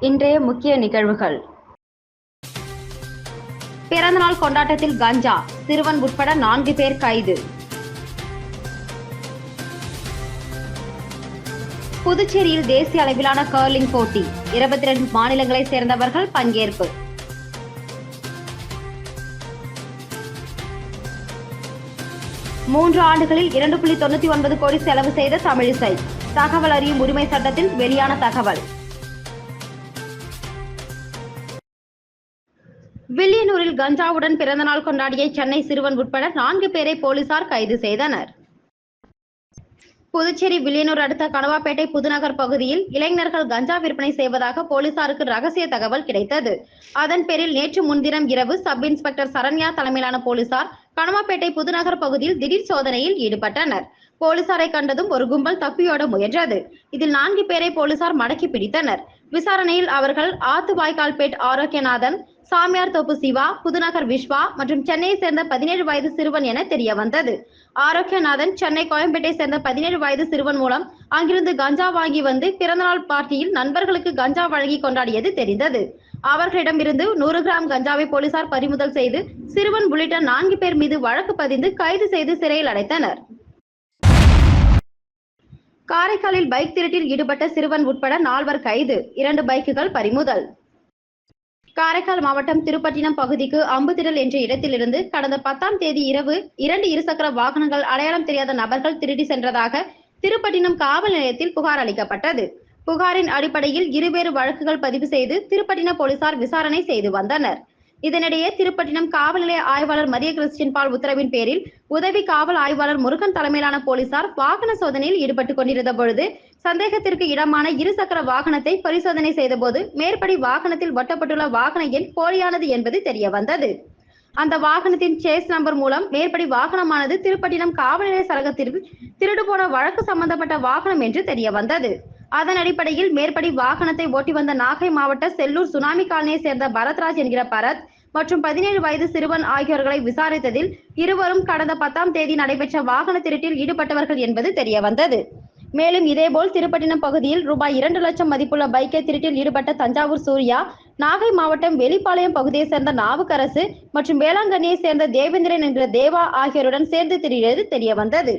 இன்றைய முக்கிய நிகழ்வுகள். பிறந்தநாள் கொண்டாட்டத்தில் கஞ்சா சிறுவன் உட்பட நான்கு பேர் கைது. புதுச்சேரியில் தேசிய அளவிலான கர்லிங் போட்டி இருபத்தி ரெண்டு மாநிலங்களைச் சேர்ந்தவர்கள் பங்கேற்பு. மூன்று ஆண்டுகளில் இரண்டு புள்ளி தொண்ணூத்தி ஒன்பது கோடி செலவு செய்த தமிழிசை. தகவல் அறியும் உரிமை சட்டத்தில் வெளியான தகவல். வில்லியனூரில் கஞ்சாவுடன் பிறந்தநாள் கொண்டாடிய சென்னை சிறுவன் உட்பட நான்கு பேரை போலீசார் கைது செய்தனர். புதுச்சேரி வில்லியனூர் அடுத்த கனவாப்பேட்டை புதுநகர் பகுதியில் இளைஞர்கள் கஞ்சா விற்பனை செய்வதாக போலீசாருக்கு ரகசிய தகவல் கிடைத்தது. அதன் பேரில் நேற்று முன்தினம் இரவு சப் இன்ஸ்பெக்டர் சரண்யா தலைமையிலான போலீசார் கனவாப்பேட்டை புதுநகர் பகுதியில் திடீர் சோதனையில் ஈடுபட்டனர். போலீசாரை கண்டதும் ஒரு கும்பல் தப்பியோட முயன்றது. இதில் நான்கு பேரை போலீசார் மடக்கி பிடித்தனர். விசாரணையில் அவர்கள் ஆத்து வாய்க்கால்பேட் ஆரோக்கியநாதன் சாமியார் தோப்பு சிவா புதுநகர் விஸ்வா மற்றும் சென்னையை சேர்ந்த பதினேழு வயது சிறுவன் என தெரிய வந்தது ஆரோக்கியநாதன் சென்னை கோயம்பேட்டை சேர்ந்த பதினேழு வயது சிறுவன் மூலம் அங்கிருந்து கஞ்சா வாங்கி வந்து பிறந்தநாள் பார்ட்டியில் நண்பர்களுக்கு கஞ்சா வழங்கி கொண்டாடியது தெரிந்தது. அவர்களிடமிருந்து நூறு கிராம் கஞ்சாவை போலீசார் பறிமுதல் செய்து சிறுவன் உள்ளிட்ட நான்கு பேர் மீது வழக்கு பதிந்து கைது செய்து சிறையில் அடைத்தனர். காரைக்காலில் பைக் திருட்டில் ஈடுபட்ட சிறுவன் உட்பட நால்வர் கைது. இரண்டு பைக்குகள் பறிமுதல். காரைக்கால் மாவட்டம் திருப்பட்டினம் பகுதிக்கு அம்புதிரல் என்ற இடத்திலிருந்து கடந்த பத்தாம் தேதி இரவு இரண்டு இருசக்கர வாகனங்கள் அடையாளம் தெரியாத நபர்கள் திருடி சென்றதாக திருப்பட்டினம் காவல் நிலையத்தில் புகார் அளிக்கப்பட்டது. புகாரின் அடிப்படையில் இருவேறு வழக்குகள் பதிவு செய்து திருப்பட்டினம் போலீசார் விசாரணை செய்து வந்தனர். இதனிடையே திருப்பட்டினம் காவல் நிலைய ஆய்வாளர் மரிய கிறிஸ்டின் பால் உத்தரவின் பேரில் உதவி காவல் ஆய்வாளர் முருகன் தலைமையிலான போலீசார் வாகன சோதனையில் ஈடுபட்டுக் கொண்டிருந்த பொழுது சந்தேகத்திற்கு இடமான இருசக்கர வாகனத்தை பரிசோதனை செய்தபோது மேற்படி வாகனத்தில் ஒட்டப்பட்டுள்ள வாகன எண் போலியானது என்பது தெரிய வந்தது அந்த வாகனத்தின் சேஸ் நம்பர் மூலம் மேற்படி வாகனமானது திருப்பட்டினம் காவல் நிலைய சரகத்திற்கு திருடு போன வழக்கு சம்பந்தப்பட்ட வாகனம் என்று தெரிய வந்தது அதன் அடிப்படையில் மேற்படி வாகனத்தை ஓட்டி வந்த நாகை மாவட்ட செல்லூர் சுனாமி காலனியை சேர்ந்த பரத்ராஜ் என்கிற பரத் மற்றும் பதினேழு வயது சிறுவன் ஆகியோர்களை விசாரித்ததில் இருவரும் கடந்த பத்தாம் தேதி நடைபெற்ற வாகன திருட்டில் ஈடுபட்டவர்கள் என்பது தெரிய வந்தது மேலும் இதேபோல் திருப்பட்டினம் பகுதியில் ரூபாய் இரண்டு லட்சம் மதிப்புள்ள பைக்கை திருட்டில் ஈடுபட்ட தஞ்சாவூர் சூர்யா நாகை மாவட்டம் வெளிப்பாளையம் பகுதியை சேர்ந்த நாவுக்கரசு மற்றும் வேளாங்கண்ணியை சேர்ந்த தேவேந்திரன் என்ற தேவா ஆகியோருடன் சேர்ந்து திரிகிறது தெரிய வந்தது.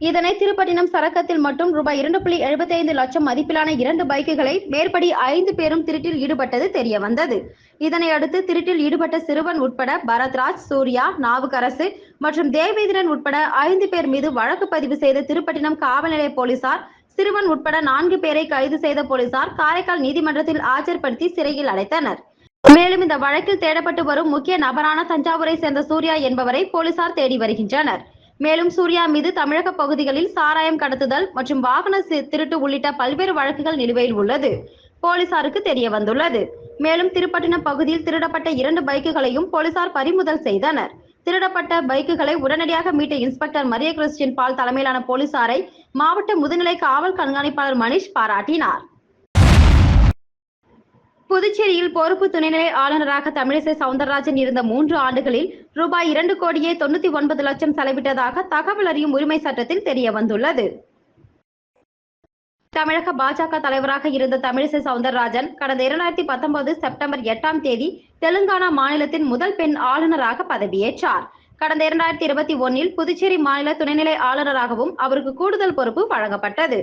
இதனை திருப்பட்டினம் சரக்கத்தில் மட்டும் ரூபாய் இரண்டு புள்ளி எழுபத்தி ஐந்து லட்சம் மதிப்பிலான இரண்டு பைக்குகளை மேற்படி ஐந்து பேரும் திருட்டில் ஈடுபட்டது தெரிய வந்தது. இதனை அடுத்து திருட்டில் ஈடுபட்ட சிறுவன் உட்பட பரத்ராஜ் சூர்யா நாவுக்கரசு மற்றும் தேவேந்திரன் உட்பட ஐந்து பேர் மீது வழக்கு பதிவு செய்த திருப்பட்டினம் காவல் நிலைய போலீசார் சிறுவன் உட்பட நான்கு பேரை கைது செய்த போலீசார் காரைக்கால் நீதிமன்றத்தில் ஆஜர்படுத்தி சிறையில் அடைத்தனர். மேலும் இந்த வழக்கில் தேடப்பட்டு வரும் முக்கிய நபரான தஞ்சாவூரை சேர்ந்த சூர்யா என்பவரை போலீசார் தேடி வருகின்றனர். மேலும் சூர்யா மீது தமிழக பகுதிகளில் சாராயம் கடத்துதல் மற்றும் வாகன சி- திருட்டு உள்ளிட்ட பல்வேறு வழக்குகள் நிலுவையில் உள்ளது. போலீசாருக்கு தெரிய வந்துள்ளது. மேலும் திருப்பட்டினம் பகுதியில் திருடப்பட்ட இரண்டு பைக்குகளையும் போலீசார் பறிமுதல் செய்தனர். திருடப்பட்ட பைக்குகளை உடனடியாக மீட்ட இன்ஸ்பெக்டர் மரிய கிறிஸ்டின் பால் தலைமையிலான போலீசாரை மாவட்ட முதுநிலை காவல் கண்காணிப்பாளர் மணிஷ் பாராட்டினார். புதுச்சேரியில் பொறுப்பு துணைநிலை ஆளுநராக தமிழிசை சவுந்தரராஜன் இருந்த மூன்று ஆண்டுகளில் ரூபாய் இரண்டு கோடியே தொண்ணூத்தி ஒன்பது லட்சம் செலவிட்டதாக தகவல் அறியும் உரிமை சட்டத்தில் தெரிய வந்துள்ளது தமிழக பாஜக தலைவராக இருந்த தமிழிசை சவுந்தரராஜன் கடந்த இரண்டாயிரத்தி பத்தொன்பது செப்டம்பர் எட்டாம் தேதி தெலுங்கானா மாநிலத்தின் முதல் பெண் ஆளுநராக பதவியேற்றார். கடந்த இரண்டாயிரத்தி இருபத்தி ஒன்னில் புதுச்சேரி மாநில துணைநிலை ஆளுநராகவும் அவருக்கு கூடுதல் பொறுப்பு வழங்கப்பட்டது.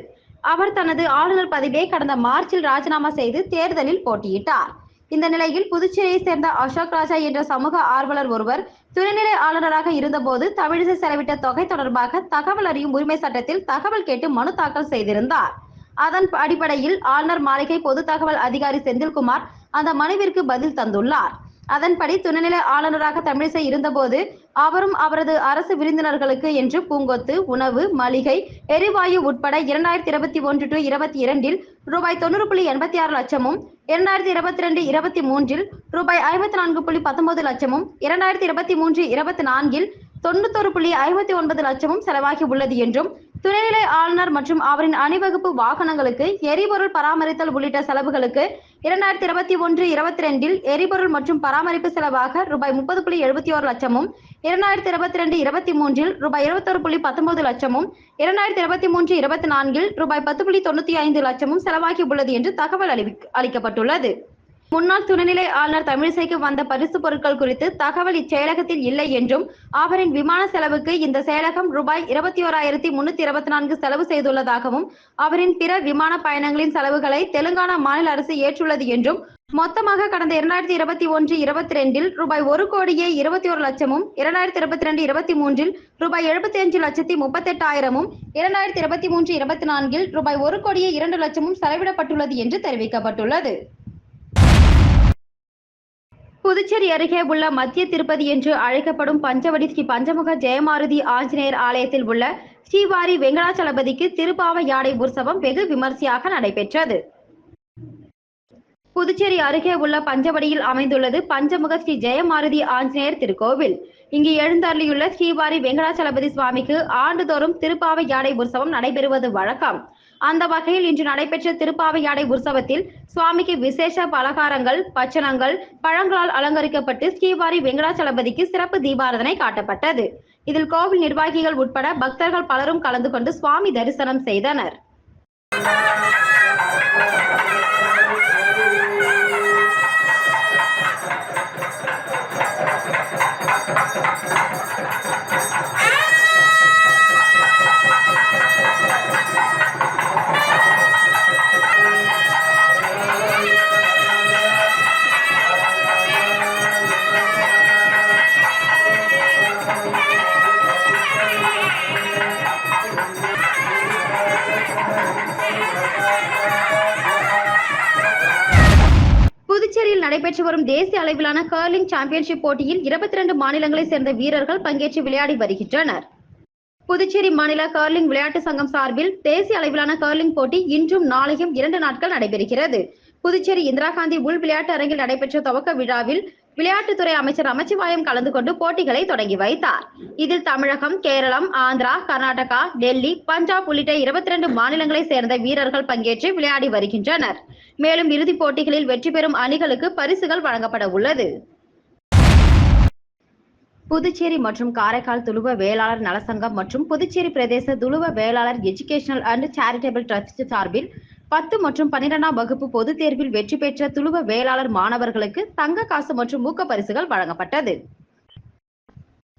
அவர் தனது ஆளுநர் பதவியை கடந்த மார்ச்சில் ராஜினாமா செய்து தேர்தலில் போட்டியிட்டார். இந்த நிலையில் புதுச்சேரியை சேர்ந்த அசோக் ராஜா என்ற சமூக ஆர்வலர் ஒருவர் துணைநிலை ஆளுநராக இருந்தபோது தமிழிசை செலவிட்ட தொகை தொடர்பாக தகவல் அறியும் உரிமை சட்டத்தில் தகவல் கேட்டு மனு தாக்கல் செய்திருந்தார். அதன் அடிப்படையில் ஆளுநர் மாளிகை பொது தகவல் அதிகாரி செந்தில்குமார் அந்த மனுவிற்கு பதில் தந்துள்ளார். அதன்படி துணைநிலை ஆளுநராக தமிழிசை இருந்தபோது அவரும் அவரது அரசு விருந்தினர்களுக்கு என்று பூங்கொத்து உணவு மளிகை எரிவாயு உட்பட இரண்டாயிரத்தி இருபத்தி ஒன்று டு இருபத்தி இரண்டில் ரூபாய் தொண்ணூறு புள்ளி எண்பத்தி ஆறு லட்சமும் இரண்டாயிரத்தி இருபத்தி ரெண்டு இருபத்தி மூன்றில் ரூபாய் ஐம்பத்தி நான்கு புள்ளி பத்தொன்பது லட்சமும் இரண்டாயிரத்தி இருபத்தி மூன்று இருபத்தி நான்கில் தொண்ணூத்தொரு புள்ளி ஐம்பத்தி ஒன்பது லட்சமும் செலவாகி உள்ளது என்றும் துணைநிலை ஆளுநர் மற்றும் அவரின் அணிவகுப்பு வாகனங்களுக்கு எரிபொருள் பராமரித்தல் உள்ளிட்ட செலவுகளுக்கு இரண்டாயிரத்தி இருபத்தி ஒன்று இருபத்தி ரெண்டில் எரிபொருள் மற்றும் பராமரிப்பு செலவாக ரூபாய் முப்பது புள்ளி எழுபத்தி ஓரு லட்சமும் இரண்டாயிரத்தி இருபத்தி ரெண்டு இருபத்தி மூன்றில் ரூபாய் இருபத்தொரு புள்ளி பத்தொன்பது லட்சமும் இரண்டாயிரத்தி இருபத்தி மூன்று இருபத்தி நான்கில் ரூபாய் பத்து புள்ளி தொண்ணூத்தி ஐந்து லட்சமும் செலவாகி உள்ளது என்று தகவல் அறிவி- அளிக்கப்பட்டுள்ளது. முன்னாள் துணைநிலை ஆளுநர் தமிழிசைக்கு வந்த பரிசு பொருட்கள் குறித்து தகவல் இச்செயலகத்தில் இல்லை என்றும் அவரின் விமான செலவுக்கு இந்த செயலகம் ரூபாய் இருபத்தி ஓராயிரத்தி முன்னூத்தி இருபத்தி நான்கு செலவு செய்துள்ளதாகவும் அவரின் பிற விமான பயணங்களின் செலவுகளை தெலுங்கானா மாநில அரசு ஏற்றுள்ளது என்றும் மொத்தமாக கடந்த இரண்டாயிரத்தி இருபத்தி ஒன்று இருபத்தி ரெண்டில் ரூபாய் ஒரு கோடியே இருபத்தி ஒரு லட்சமும் இரண்டாயிரத்தி இருபத்தி ரெண்டு இருபத்தி மூன்றில் ரூபாய் எழுபத்தி அஞ்சு லட்சத்தி முப்பத்தெட்டாயிரமும் இரண்டாயிரத்தி இருபத்தி மூன்று இருபத்தி நான்கில் ரூபாய் ஒரு கோடியே இரண்டு லட்சமும் செலவிடப்பட்டுள்ளது என்று தெரிவிக்கப்பட்டுள்ளது. புதுச்சேரி அருகே உள்ள மத்திய திருப்பதி என்று அழைக்கப்படும் பஞ்சவடி ஸ்ரீ பஞ்சமுக ஜெயமாருதி ஆஞ்சநேயர் ஆலயத்தில் உள்ள ஸ்ரீவாரி வெங்கடாச்சலபதிக்கு திருப்பாவ யாடை உற்சவம் வெகு விமர்சையாக நடைபெற்றது. புதுச்சேரி அருகே உள்ள பஞ்சவடியில் அமைந்துள்ளது பஞ்சமுக ஸ்ரீ ஜெயமாருதி ஆஞ்சநேயர் திருக்கோவில். இங்கு எழுந்தருளியுள்ள ஸ்ரீவாரி வெங்கடாச்சலபதி சுவாமிக்கு ஆண்டுதோறும் திருப்பாவை யாடை உற்சவம் நடைபெறுவது வழக்கம். அந்த வகையில் இன்று நடைபெற்ற திருப்பாவை யாடை உற்சவத்தில் சுவாமிக்கு விசேஷ பலகாரங்கள் பச்சனங்கள் பழங்களால் அலங்கரிக்கப்பட்டு ஸ்ரீவாரி வெங்கடாச்சலபதிக்கு சிறப்பு தீபாரதனை காட்டப்பட்டது. இதில் கோவில் நிர்வாகிகள் உட்பட பக்தர்கள் பலரும் கலந்து கொண்டு சுவாமி தரிசனம் செய்தனர். அளவிலான கர்லிங் சாம்பியன்ஷிப் போட்டியில் இருபத்தி இரண்டு மாநிலங்களைச் சேர்ந்த வீரர்கள் பங்கேற்று விளையாடி வருகின்றனர். புதுச்சேரி மாநில கர்லிங் விளையாட்டு சங்கம் சார்பில் தேசிய அளவிலான கர்லிங் போட்டி இன்றும் நாளையும் இரண்டு நாட்கள் நடைபெறுகிறது. புதுச்சேரி இந்திரா காந்தி உள் விளையாட்டு அரங்கில் நடைபெற்ற துவக்க விழாவில் விளையாட்டுத்துறை அமைச்சர் நமச்சிவாயம் கலந்து கொண்டு போட்டிகளை தொடங்கி வைத்தார். இதில் தமிழகம் கேரளம் ஆந்திரா கர்நாடகா டெல்லி பஞ்சாப் உள்ளிட்ட இருபத்தி ரெண்டு மாநிலங்களைச் சேர்ந்த வீரர்கள் பங்கேற்று விளையாடி வருகின்றனர். மேலும் இறுதிப் போட்டிகளில் வெற்றி பெறும் அணிகளுக்கு பரிசுகள் வழங்கப்பட உள்ளது. புதுச்சேரி மற்றும் காரைக்கால் துளுவ வேளாளர் நலசங்கம் மற்றும் புதுச்சேரி பிரதேச Thuluva Vellalar educational and charitable trust சார்பில் பத்து மற்றும் பன்னிரெண்டாம் வகுப்பு பொதுத் தேர்வில் வெற்றி பெற்ற துளுவ வேளாளர் மாணவர்களுக்கு தங்க காசு மற்றும் ஊக்க பரிசுகள் வழங்கப்பட்டது.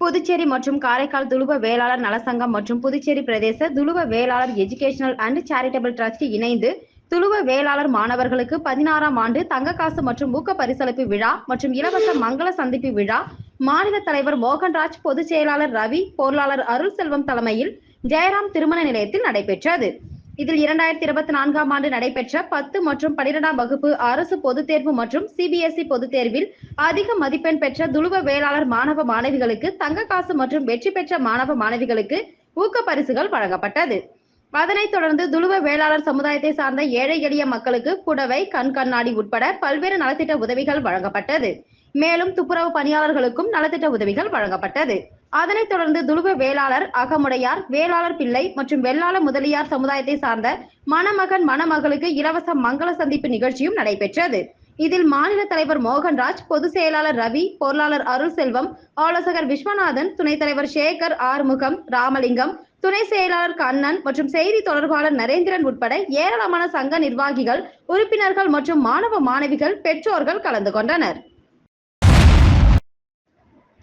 புதுச்சேரி மற்றும் காரைக்கால் துளுவ வேளாளர் நலசங்கம் மற்றும் புதுச்சேரி பிரதேச Thuluva Vellalar educational and charitable trust இணைந்து துளுவ வேளாளர் மாணவர்களுக்கு பதினாறாம் ஆண்டு தங்க காசு மற்றும் ஊக்க பரிசளிப்பு விழா மற்றும் இலவச மங்கள சந்திப்பு விழா மாநில தலைவர் மோகன்ராஜ் பொதுச் செயலாளர் ரவி பொருளாளர் அருள் செல்வம் தலைமையில் ஜெயராம் திருமண நிலையத்தில் நடைபெற்றது. இதில் இரண்டாயிரத்தி இருபத்தி நான்காம் ஆண்டு நடைபெற்ற பத்து மற்றும் பன்னிரெண்டாம் வகுப்பு அரசு பொதுத் தேர்வு மற்றும் சிபிஎஸ்இ பொதுத் தேர்வில் அதிக மதிப்பெண் பெற்ற துளுவ வேளாளர் மாணவ மாணவிகளுக்கு தங்க காசு மற்றும் வெற்றி பெற்ற மாணவ மாணவிகளுக்கு ஊக்க பரிசுகள் வழங்கப்பட்டது. அதனைத் தொடர்ந்து துளுவ வேளாளர் சமுதாயத்தை சார்ந்த ஏழை எளிய மக்களுக்கு புடவை கண் கண்ணாடி உட்பட பல்வேறு நலத்திட்ட உதவிகள் வழங்கப்பட்டது. மேலும் துப்புரவு பணியாளர்களுக்கும் நலத்திட்ட உதவிகள் வழங்கப்பட்டது. அதனைத் தொடர்ந்து துளுவ வேளாளர் அகமுடையார் வேளாளர் பிள்ளை மற்றும் வெள்ளாள முதலியார் சமுதாயத்தை சார்ந்த மணமகன் மணமகளுக்கு இலவச மங்கள சந்திப்பு நிகழ்ச்சியும் நடைபெற்றது. இதில் மாநில தலைவர் மோகன்ராஜ் பொதுச் செயலாளர் ரவி பொருளாளர் அருள் செல்வம் ஆலோசகர் விஸ்வநாதன் துணைத் தலைவர் சேகர் ஆறுமுகம் ராமலிங்கம் துணை செயலாளர் கண்ணன் மற்றும் செய்தி தொடர்பாளர் நரேந்திரன் உட்பட ஏராளமான சங்க நிர்வாகிகள் உறுப்பினர்கள் மற்றும் மாணவ மாணவிகள் பெற்றோர்கள் கலந்து கொண்டனர்.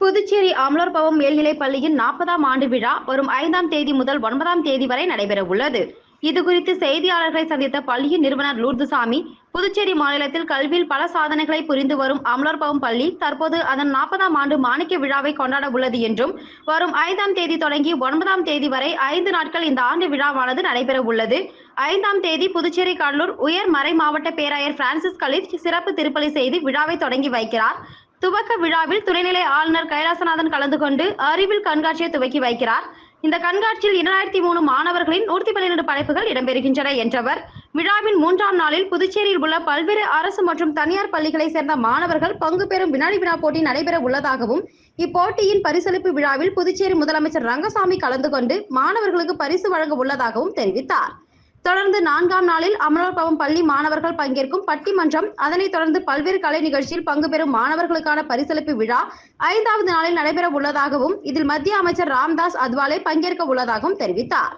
புதுச்சேரி அமலோர் பவம் மேல்நிலைப் பள்ளியின் நாற்பதாம் ஆண்டு விழா வரும் ஐந்தாம் தேதி முதல் ஒன்பதாம் தேதி வரை நடைபெற உள்ளது இது குறித்து செய்தியாளர்களை சந்தித்த பள்ளியின் நிறுவனர் லூர்துசாமி புதுச்சேரி மாநிலத்தில் கல்வியில் பல சாதனைகளை புரிந்து வரும் அமலர்பவம் பள்ளி தற்போது அதன் நாற்பதாம் ஆண்டு மாணிக்க விழாவை கொண்டாட உள்ளது என்றும் வரும் ஐந்தாம் தேதி தொடங்கி ஒன்பதாம் தேதி வரை ஐந்து நாட்கள் இந்த ஆண்டு விழாவானது நடைபெற உள்ளது ஐந்தாம் தேதி புதுச்சேரி கடலூர் உயர் மறை மாவட்ட பேராயர் பிரான்சிஸ் கலிச் சிறப்பு திருப்பலி செய்து விழாவை தொடங்கி வைக்கிறார். துவக்க விழாவில் துணைநிலை ஆளுநர் கைலாசநாதன் கலந்து கொண்டு அறிவில் கண்காட்சியை துவக்கி வைக்கிறார். இந்த கண்காட்சியில் இரண்டாயிரத்தி மூணு மாணவர்களின் நூற்றி பன்னிரண்டு படைப்புகள் இடம்பெறுகின்றன என்றவர். விழாவின் மூன்றாம் நாளில் புதுச்சேரியில் உள்ள பல்வேறு அரசு மற்றும் தனியார் பள்ளிகளை சேர்ந்த மாணவர்கள் பங்கு பெறும் வினாடி வினா போட்டி நடைபெற உள்ளதாகவும் இப்போட்டியின் பரிசளிப்பு விழாவில் புதுச்சேரி முதலமைச்சர் ரங்கசாமி கலந்து கொண்டு மாணவர்களுக்கு பரிசு வழங்க உள்ளதாகவும் தெரிவித்தார். தொடர்ந்து நான்காம் நாளில் அமலோற்பவம் பள்ளி மாணவர்கள் பங்கேற்கும் பட்டிமன்றம். அதனைத் தொடர்ந்து பல்வேறு கலை நிகழ்ச்சியில் பங்கு பெறும் மாணவர்களுக்கான பரிசளிப்பு விழா ஐந்தாவது நாளில் நடைபெற உள்ளதாகவும் இதில் மத்திய அமைச்சர் ராம்தாஸ் அத்வாலே பங்கேற்க உள்ளதாகவும் தெரிவித்தார்.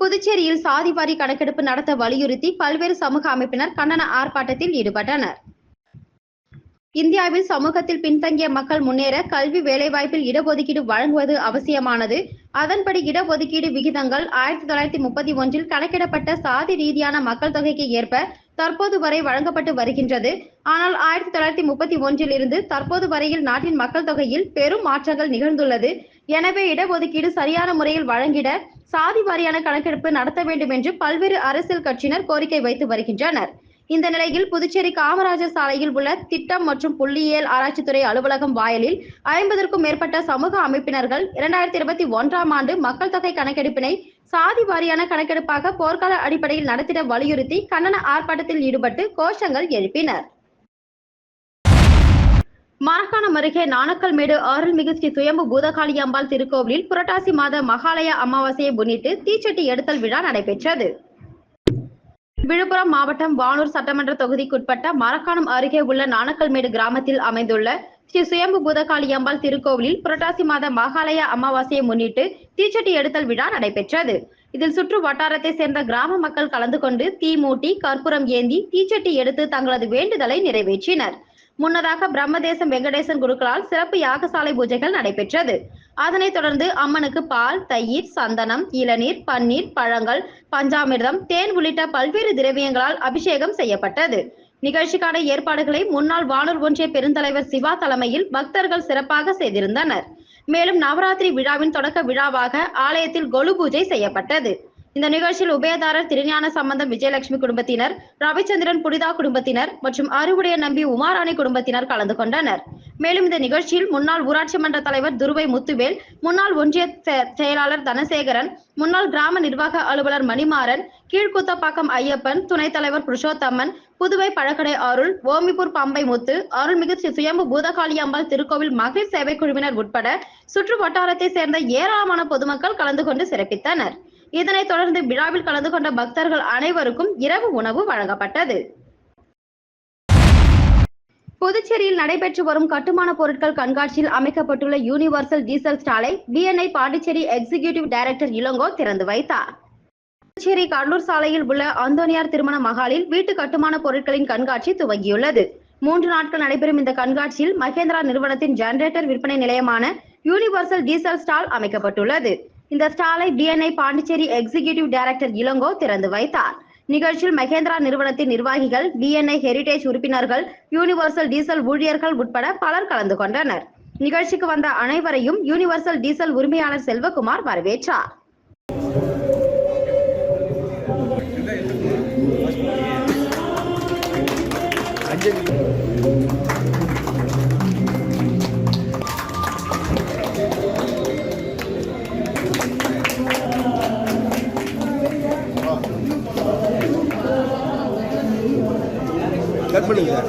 புதுச்சேரியில் சாதிவாரி கணக்கெடுப்பு நடத்த வலியுறுத்தி பல்வேறு சமூக அமைப்பினர் கண்டன ஆர்ப்பாட்டத்தில் ஈடுபட்டனர். இந்தியாவில் சமூகத்தில் பின்தங்கிய மக்கள் முன்னேற கல்வி வேலைவாய்ப்பில் இடஒதுக்கீடு வழங்குவது அவசியமானது. அதன்படி இடஒதுக்கீடு விகிதங்கள் ஆயிரத்தி தொள்ளாயிரத்தி முப்பத்தி ஒன்றில் கணக்கிடப்பட்ட சாதி ரீதியான மக்கள் தொகைக்கு ஏற்ப தற்போது வரை வழங்கப்பட்டு வருகின்றது. ஆனால் ஆயிரத்தி தொள்ளாயிரத்தி முப்பத்தி ஒன்றில் இருந்து தற்போது வரையில் நாட்டின் மக்கள் தொகையில் பெரும் மாற்றங்கள் நிகழ்ந்துள்ளது. எனவே இடஒதுக்கீடு சரியான முறையில் வழங்கிட சாதி வாரியான கணக்கெடுப்பு நடத்த வேண்டும் என்று பல்வேறு அரசியல் கட்சியினர் கோரிக்கை வைத்து வருகின்றனர். இந்த நிலையில் புதுச்சேரி காமராஜர் சாலையில் உள்ள திட்டம் மற்றும் புள்ளியியல் ஆராய்ச்சித்துறை அலுவலகம் வாயிலில் ஐம்பதற்கும் மேற்பட்ட சமூக அமைப்பினர்கள் இரண்டாயிரத்தி இருபத்தி ஒன்றாம் ஆண்டு மக்கள் தொகை கணக்கெடுப்பினை சாதி வாரியான கணக்கெடுப்பாக போர்க்கால அடிப்படையில் நடத்திட வலியுறுத்தி கண்டன ஆர்ப்பாட்டத்தில் ஈடுபட்டு கோஷங்கள் எழுப்பினர். மரக்காணம் அருகே நாணக்கல்மேடு அருள்மிகு ஸ்ரீ சுயம்பு பூதகாளியம்பாள் திருக்கோவிலில் புரட்டாசி மாத மகாலய அமாவாசையை முன்னிட்டு தீச்சட்டி எடுத்தல் விழா நடைபெற்றது. விழுப்புரம் மாவட்டம் வானூர் சட்டமன்ற தொகுதிக்குட்பட்ட மரக்காணம் அருகே உள்ள நாணக்கல்மேடு கிராமத்தில் அமைந்துள்ள ஸ்ரீ சுயம்பு பூதகாளியம்பாள் திருக்கோவிலில் புரட்டாசி மாத மகாலய அமாவாசையை முன்னிட்டு தீச்சட்டி எடுத்தல் விழா நடைபெற்றது. இதில் சுற்று வட்டாரத்தை சேர்ந்த கிராம மக்கள் கலந்து கொண்டு தீ மூட்டி கற்பூரம் ஏந்தி தீச்சட்டி எடுத்து தங்களது வேண்டுதலை நிறைவேற்றினர். முன்னதாக பிரம்மதேசம் வெங்கடேசன் குருக்களால் சிறப்பு யாகசாலை பூஜைகள் நடைபெற்றது. அதனைத் தொடர்ந்து அம்மனுக்கு பால் தயிர் சந்தனம் இளநீர் பன்னீர் பழங்கள் பஞ்சாமிர்தம் தேன் உள்ளிட்ட பல்வேறு திரவியங்களால் அபிஷேகம் செய்யப்பட்டது. நிகழ்ச்சிக்கான ஏற்பாடுகளை முன்னாள் வானூர் ஒன்றிய பெருந்தலைவர் சிவா தலைமையில் பக்தர்கள் சிறப்பாக செய்திருந்தனர். மேலும் நவராத்திரி விழாவின் தொடக்க விழாவாக ஆலயத்தில் கொலு பூஜை செய்யப்பட்டது. இந்த நிகழ்ச்சியில் உபயதாரர் திருஞான சம்பந்தம் விஜயலட்சுமி குடும்பத்தினர் ரவிச்சந்திரன் புனிதா குடும்பத்தினர் மற்றும் அறுவுடைய நம்பி உமாராணி குடும்பத்தினர் கலந்து கொண்டனர். மேலும் இந்த நிகழ்ச்சியில் முன்னாள் ஊராட்சி மன்ற தலைவர் துருவை முத்துவேல் முன்னாள் ஒன்றிய செ- செயலாளர் தனசேகரன் முன்னாள் கிராம நிர்வாக அலுவலர் மணிமாறன் கீழ்குத்தப்பாக்கம் ஐயப்பன் துணைத் தலைவர் புருஷோத்தம்மன் புதுவை பழக்கடை அருள் ஓமிப்பூர் பம்பை முத்து அருள்மிகு ஸ்ரீ சுயம்பு பூதகாளியம்பாள் திருக்கோவில் மகளிர் சேவை குழுவினர் உட்பட சுற்று வட்டாரத்தை சேர்ந்த ஏராளமான பொதுமக்கள் கலந்து கொண்டு சிறப்பித்தனர். இதனைத் தொடர்ந்து விழாவில் கலந்து கொண்ட பக்தர்கள் அனைவருக்கும் இரவு உணவு வழங்கப்பட்டது. புதுச்சேரியில் நடைபெற்று வரும் கட்டுமான பொருட்கள் கண்காட்சியில் அமைக்கப்பட்டுள்ள universal diesel ஸ்டாலை BNI Pondicherry executive director Ilango திறந்து வைத்தார். புதுச்சேரி கடலூர் சாலையில் உள்ள அந்தோனியார் திருமண மகாலில் வீட்டு கட்டுமான பொருட்களின் கண்காட்சி துவங்கியுள்ளது. மூன்று நாட்கள் நடைபெறும் இந்த கண்காட்சியில் மகேந்திரா நிறுவனத்தின் ஜெனரேட்டர் விற்பனை நிலையமான யூனிவர்சல் டீசல் ஸ்டால் அமைக்கப்பட்டுள்ளது. இந்த ஸ்டாலை DNI Pondicherry executive director Ilango திறந்து வைத்தார். நிகழ்ச்சியில் மகேந்திரா நிறுவனத்தின் நிர்வாகிகள் டிஎன்ஐ ஹெரிடேஜ் உறுப்பினர்கள் யூனிவர்சல் டீசல் ஊழியர்கள் உட்பட பலர் கலந்து கொண்டனர். நிகழ்ச்சிக்கு வந்த அனைவரையும் யூனிவர்சல் டீசல் உரிமையாளர் செல்வகுமார் வரவேற்றார். கட் பண்ணுங்க சார்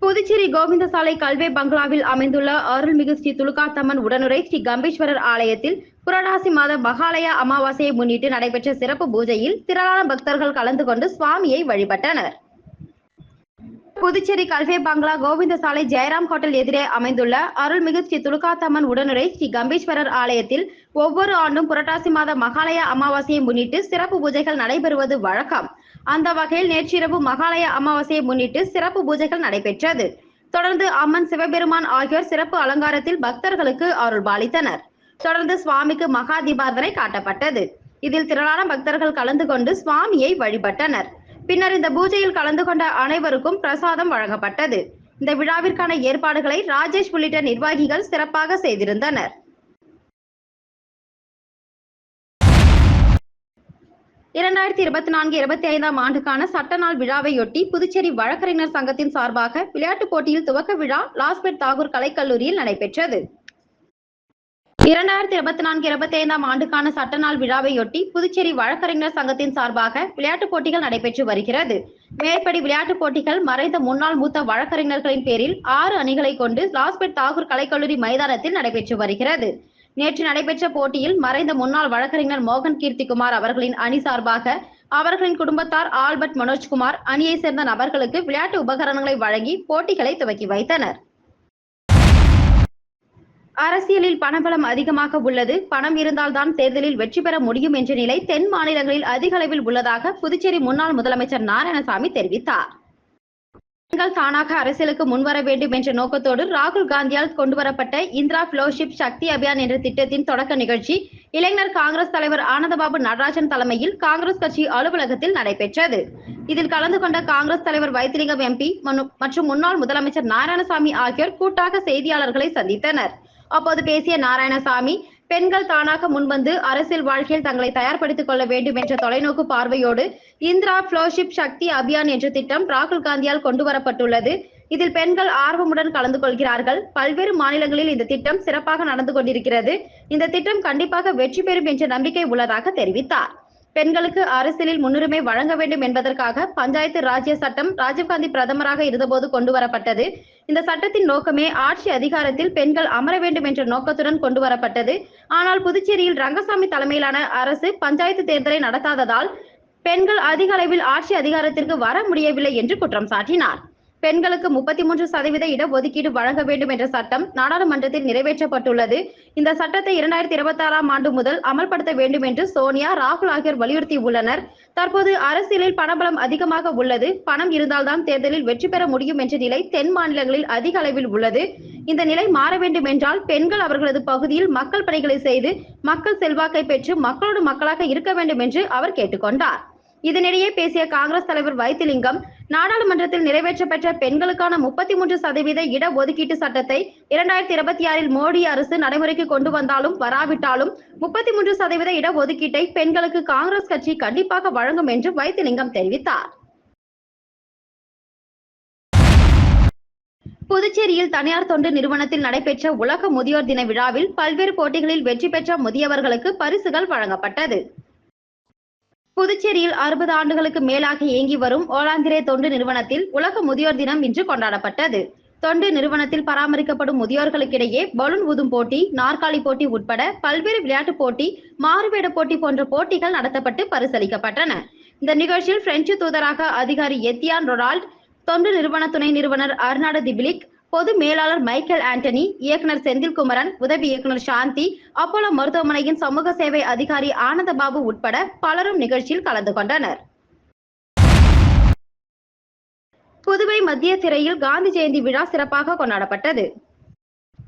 புதுச்சேரி கோவிந்தசாலை கல்வே பங்களாவில் அமைந்துள்ள அருள்மிகு ஸ்ரீ துலுக்காத்தம்மன் உடனுரை ஸ்ரீ கம்பீஸ்வரர் ஆலயத்தில் புரட்டாசி மாத மகாலய அமாவாசையை முன்னிட்டு நடைபெற்ற சிறப்பு பூஜையில் திரளான பக்தர்கள் கலந்து கொண்டு சுவாமியை வழிபட்டனர். புதுச்சேரி கல்வே பங்களா கோவிந்தசாலை ஜெயராம் ஹோட்டல் எதிரே அமைந்துள்ள அருள்மிகு ஸ்ரீ துலுக்காத்தம்மன் உடனுரை ஸ்ரீ கம்பீஸ்வரர் ஆலயத்தில் ஒவ்வொரு ஆண்டும் புரட்டாசி மாத மகாலய அமாவாசையை முன்னிட்டு சிறப்பு பூஜைகள் நடைபெறுவது வழக்கம். அந்த வகையில் நேற்றிரவு மகாலய அமாவாசையை முன்னிட்டு சிறப்பு பூஜைகள் நடைபெற்றது. தொடர்ந்து அம்மன் சிவபெருமான் ஆகியோர் சிறப்பு அலங்காரத்தில் பக்தர்களுக்கு அருள் பாலித்தனர் தொடர்ந்து சுவாமிக்கு மகா தீபார்த்தனை காட்டப்பட்டது. இதில் திரளான பக்தர்கள் கலந்து கொண்டு சுவாமியை வழிபட்டனர். பின்னர் இந்த பூஜையில் கலந்து கொண்ட அனைவருக்கும் பிரசாதம் வழங்கப்பட்டது. இந்த விழாவிற்கான ஏற்பாடுகளை ராஜேஷ் உள்ளிட்ட நிர்வாகிகள் சிறப்பாக செய்திருந்தனர். இரண்டாயிரத்தி இருபத்தி நான்கு இருபத்தி ஐந்தாம் ஆண்டுக்கான சட்ட நாள் விழாவையொட்டி புதுச்சேரி வழக்கறிஞர் சங்கத்தின் சார்பாக விளையாட்டுப் போட்டியில் துவக்க விழா லாஸ்பெட் தாகூர் கலைக்கல்லூரியில் நடைபெற்றது. இரண்டாயிரத்தி இருபத்தி நான்கு இருபத்தி ஐந்தாம் ஆண்டுக்கான சட்ட நாள் விழாவையொட்டி புதுச்சேரி வழக்கறிஞர் சங்கத்தின் சார்பாக விளையாட்டுப் போட்டிகள் நடைபெற்று வருகிறது. மேற்படி விளையாட்டுப் போட்டிகள் மறைந்த முன்னாள் மூத்த வழக்கறிஞர்களின் பேரில் ஆறு அணிகளை கொண்டு லாஸ்பெட் தாகூர் கலைக்கல்லூரி மைதானத்தில் நடைபெற்று வருகிறது. நேற்று நடைபெற்ற போட்டியில் மறைந்த முன்னாள் வழக்கறிஞர் மோகன் கீர்த்திகுமார் அவர்களின் அணி சார்பாக அவர்களின் குடும்பத்தார் ஆல்பர்ட் மனோஜ்குமார் அணியை சேர்ந்த நபர்களுக்கு விளையாட்டு உபகரணங்களை வழங்கி போட்டிகளை துவக்கி வைத்தனர். அரசியலில் பணபலம் அதிகமாக உள்ளது. பணம் இருந்தால்தான் தேர்தலில் வெற்றி பெற முடியும் என்ற நிலை தென் மாநிலங்களில் அதிக அளவில் உள்ளதாக புதுச்சேரி முன்னாள் முதலமைச்சர் நாராயணசாமி தெரிவித்தார். பெண்கள் தானாக அரசியலுக்கு முன்வர வேண்டும் என்ற நோக்கத்தோடு ராகுல் காந்தியால் கொண்டுவரப்பட்ட இந்திரா ஃபெலோஷிப் சக்தி அபியான் என்ற திட்டத்தின் தொடக்க நிகழ்ச்சி இளைஞர் காங்கிரஸ் தலைவர் ஆனந்தபாபு நடராஜன் தலைமையில் காங்கிரஸ் கட்சி அலுவலகத்தில் நடைபெற்றது. இதில் கலந்து கொண்ட காங்கிரஸ் தலைவர் வைத்திலிங்கம் எம்பி மனு- மற்றும் முன்னாள் முதலமைச்சர் நாராயணசாமி ஆகியோர் கூட்டாக செய்தியாளர்களை சந்தித்தனர். அப்போது பேசிய நாராயணசாமி பெண்கள் தானாக முன்வந்து அரசியல் வாழ்க்கையில் தங்களை தயார்படுத்திக் கொள்ள வேண்டும் என்ற தொலைநோக்கு பார்வையோடு இந்திரா ஃபிளோஷிப் சக்தி அபியான் என்ற திட்டம் ராகுல் காந்தியால் கொண்டு வரப்பட்டுள்ளது. இதில் பெண்கள் ஆர்வமுடன் கலந்து கொள்கிறார்கள். பல்வேறு மாநிலங்களில் இந்த திட்டம் சிறப்பாக நடந்து கொண்டிருக்கிறது. இந்த திட்டம் கண்டிப்பாக வெற்றி பெறும் என்ற நம்பிக்கை உள்ளதாக தெரிவித்தார். பெண்களுக்கு அரசியலில் முன்னுரிமை வழங்க வேண்டும் என்பதற்காக பஞ்சாயத்து ராஜ்ய சட்டம் ராஜீவ்காந்தி பிரதமராக இருந்தபோது கொண்டு வரப்பட்டது. இந்த சட்டத்தின் நோக்கமே ஆட்சி அதிகாரத்தில் பெண்கள் அமர வேண்டும் என்ற நோக்கத்துடன் கொண்டு வரப்பட்டது. ஆனால் புதுச்சேரியில் ரங்கசாமி தலைமையிலான அரசு பஞ்சாயத்து தேர்தலை நடத்தாததால் பெண்கள் அதிக அளவில் ஆட்சி அதிகாரத்திற்கு வர முடியவில்லை என்று குற்றம் சாட்டினார். பெண்களுக்கு முப்பத்தி மூன்று சதவீத இடஒதுக்கீடு வழங்க வேண்டும் என்ற சட்டம் நாடாளுமன்றத்தில் நிறைவேற்றப்பட்டுள்ளது. இந்த சட்டத்தை இரண்டாயிரத்தி இருபத்தி ஆறாம் ஆண்டு முதல் அமல்படுத்த வேண்டும் என்று சோனியா ராகுல் ஆகியோர் வலியுறுத்தி உள்ளனர் தற்போது அரசியலில் பணபலம் அதிகமாக உள்ளது. பணம் இருந்தால்தான் தேர்தலில் வெற்றி பெற முடியும் என்ற நிலை தென் மாநிலங்களில் அதிக அளவில் உள்ளது. இந்த நிலை மாற வேண்டும் என்றால் பெண்கள் அவர்களது பகுதியில் மக்கள் பணிகளை செய்து மக்கள் செல்வாக்கை பெற்று மக்களோடு மக்களாக இருக்க வேண்டும் என்று அவர் கேட்டுக்கொண்டார். இதனிடையே பேசிய காங்கிரஸ் தலைவர் வைத்திலிங்கம் நாடாளுமன்றத்தில் நிறைவேற்றப்பெற்ற பெண்களுக்கான முப்பத்தி மூன்று சதவீத இடஒதுக்கீட்டு சட்டத்தை இரண்டாயிரத்தி இருபத்தி ஆறில் மோடி அரசு நடைமுறைக்கு கொண்டு வந்தாலும் வராவிட்டாலும் முப்பத்தி மூன்று சதவீத இடஒதுக்கீட்டை பெண்களுக்கு காங்கிரஸ் கட்சி கண்டிப்பாக வழங்கும் என்று வைத்திலிங்கம் தெரிவித்தார். புதுச்சேரியில் தனியார் தொண்டு நிறுவனத்தில் நடைபெற்ற உலக முதியோர் தின விழாவில் பல்வேறு போட்டிகளில் வெற்றி பெற்ற முதியவர்களுக்கு பரிசுகள் வழங்கப்பட்டது. புதுச்சேரியில் அறுபது ஆண்டுகளுக்கு மேலாக இயங்கி வரும் ஓலாந்திரே தொண்டு நிறுவனத்தில் உலக முதியோர் தினம் இன்று கொண்டாடப்பட்டது. தொண்டு நிறுவனத்தில் பராமரிக்கப்படும் முதியோர்களுக்கிடையே பலூன் ஊதும் போட்டி நாற்காலி போட்டி உட்பட பல்வேறு விளையாட்டுப் போட்டி மாறுவேட போட்டி போன்ற போட்டிகள் நடத்தப்பட்டு பரிசளிக்கப்பட்டன. இந்த நிகழ்ச்சியில் பிரெஞ்சு தூதராக அதிகாரி எத்தியான் ரொனால்ட் தொண்டு நிறுவன துணை நிறுவனர் அர்னாடு திபிலிக் பொது மேலாளர் மைக்கேல் ஆண்டனி இயக்குனர் செந்தில்குமரன் உதவி இயக்குனர் சாந்தி அப்போலோ மருத்துவமனையின் சமூக சேவை அதிகாரி ஆனந்தபாபு உட்பட பலரும் நிகழ்ச்சியில் கலந்து கொண்டனர். புதுவை மத்திய சிறையில் காந்தி ஜெயந்தி விழா சிறப்பாக கொண்டாடப்பட்டது.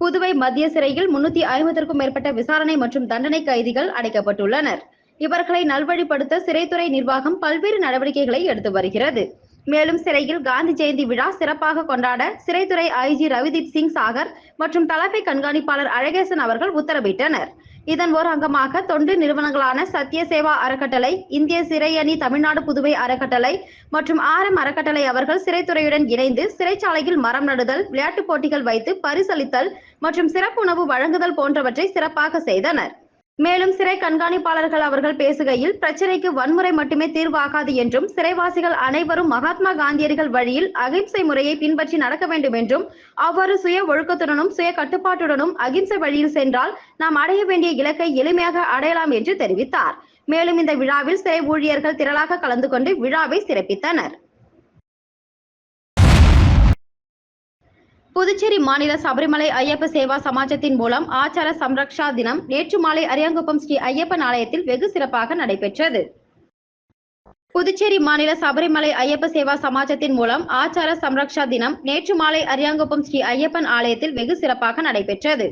புதுவை மத்திய சிறையில் முன்னூத்தி ஐம்பதற்கும் மேற்பட்ட விசாரணை மற்றும் தண்டனை கைதிகள் அடைக்கப்பட்டுள்ளனர். இவர்களை நல்வழிப்படுத்த சிறைத்துறை நிர்வாகம் பல்வேறு நடவடிக்கைகளை எடுத்து வருகிறது. மேலும் சிறையில் காந்தி ஜெயந்தி விழா சிறப்பாக கொண்டாட சிறைத்துறை ஐஜி ரவிதீப் சிங் சாகர் மற்றும் தலைமை கண்காணிப்பாளர் அழகேசன் அவர்கள் உத்தரவிட்டனர். இதன் ஒரு அங்கமாக தொண்டு நிறுவனங்களான சத்ய சேவா அறக்கட்டளை இந்திய சிறையணி தமிழ்நாடு புதுவை அறக்கட்டளை மற்றும் ஆரம் அறக்கட்டளை அவர்கள் சிறைத்துறையுடன் இணைந்து சிறைச்சாலையில் மரம் நடுதல் விளையாட்டுப் போட்டிகள் வைத்து பரிசளித்தல் மற்றும் சிறப்பு உணவு வழங்குதல் போன்றவற்றை சிறப்பாக செய்தனர். மேலும் சிறை கண்காணிப்பாளர்கள் அவர்கள் பேசுகையில் பிரச்சனைக்கு வன்முறை மட்டுமே தீர்வாகாது என்றும் சிறைவாசிகள் அனைவரும் மகாத்மா காந்தியடிகள் வழியில் அகிம்சை முறையை பின்பற்றி நடக்க வேண்டும் என்றும் அவ்வாறு சுய ஒழுக்கத்துடனும் சுய கட்டுப்பாட்டுடனும் அகிம்சை வழியில் சென்றால் நாம் அடைய வேண்டிய இலக்கை எளிமையாக அடையலாம் என்று தெரிவித்தார். மேலும் இந்த விழாவில் சிறை ஊழியர்கள் திரளாக கலந்து கொண்டு விழாவை சிறப்பித்தனர். புதுச்சேரி மாநில சபரிமலை ஐயப்ப சேவா சமாஜத்தின் மூலம் ஆச்சார சம்ரக்ஷா தினம் நேற்று மாலை அரியாங்குப்பம் ஸ்ரீ ஐயப்பன் ஆலயத்தில் வெகு சிறப்பாக நடைபெற்றது. புதுச்சேரி மாநில சபரிமலை ஐயப்ப சேவா சமாஜத்தின் மூலம் ஆச்சார சம்ரக்ஷா தினம் நேற்று மாலை அரியாங்குப்பம் ஸ்ரீ ஐயப்பன் ஆலயத்தில் வெகு சிறப்பாக நடைபெற்றது.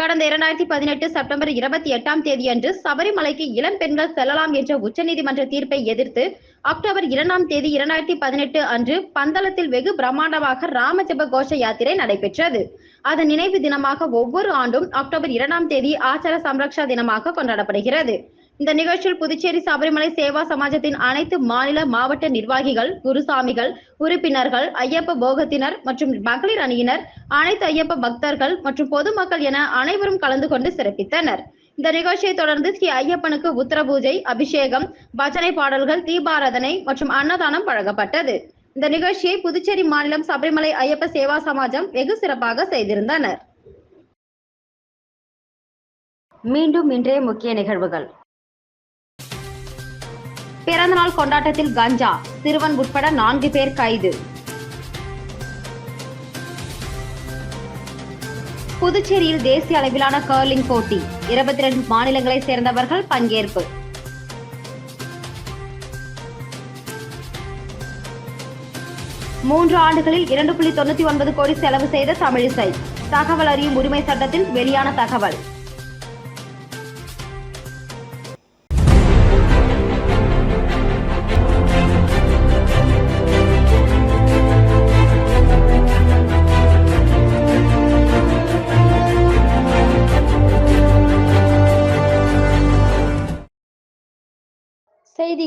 கடந்த இரண்டாயிரத்தி பதினெட்டு செப்டம்பர் இருபத்தி எட்டாம் தேதியன்று சபரிமலைக்கு இளம் பெண்கள் செல்லலாம் என்ற உச்சநீதிமன்ற தீர்ப்பை எதிர்த்து அக்டோபர் இரண்டாம் தேதி இரண்டாயிரத்தி பதினெட்டு அன்று பந்தளத்தில் வெகு பிரம்மாண்டமாக ராமஜப கோஷ யாத்திரை நடைபெற்றது. அதன் நினைவு தினமாக ஒவ்வொரு ஆண்டும் அக்டோபர் இரண்டாம் தேதி ஆச்சார சம்ரக்ஷா தினமாக கொண்டாடப்படுகிறது. இந்த நிகழ்ச்சியில் புதுச்சேரி சபரிமலை சேவா சமாஜத்தின் அனைத்து மாநில மாவட்ட நிர்வாகிகள் குருசாமிகள் உறுப்பினர்கள் ஐயப்ப போகத்தினர் மற்றும் மகளிர் அணியினர் அனைத்து ஐயப்ப பக்தர்கள் மற்றும் பொதுமக்கள் என அனைவரும் கலந்து கொண்டு சிறப்பித்தனர். இந்த நிகழ்ச்சியை தொடர்ந்து ஸ்ரீ ஐயப்பனுக்கு உத்தர பூஜை அபிஷேகம் பஜனை பாடல்கள் தீபாராதனை மற்றும் அன்னதானம் வழங்கப்பட்டது. இந்த நிகழ்ச்சியை புதுச்சேரி மாநிலம் சபரிமலை ஐயப்ப சேவா சமாஜம் வெகு சிறப்பாக செய்திருந்தனர். மீண்டும் இன்றைய முக்கிய நிகழ்வுகள். பிறந்தநாள் கொண்டாட்டத்தில் கஞ்சா சிறுவன் உட்பட நான்கு பேர் கைது. புதுச்சேரியில் தேசிய அளவிலான கர்லிங் போட்டி. இருபத்தி ரெண்டு மாநிலங்களைச் சேர்ந்தவர்கள் பங்கேற்பு. மூன்று ஆண்டுகளில் இரண்டு புள்ளி தொண்ணூத்தி ஒன்பது கோடி செலவு செய்த தமிழிசை. தகவல் அறியும் உரிமை சட்டத்தில் வெளியான தகவல்.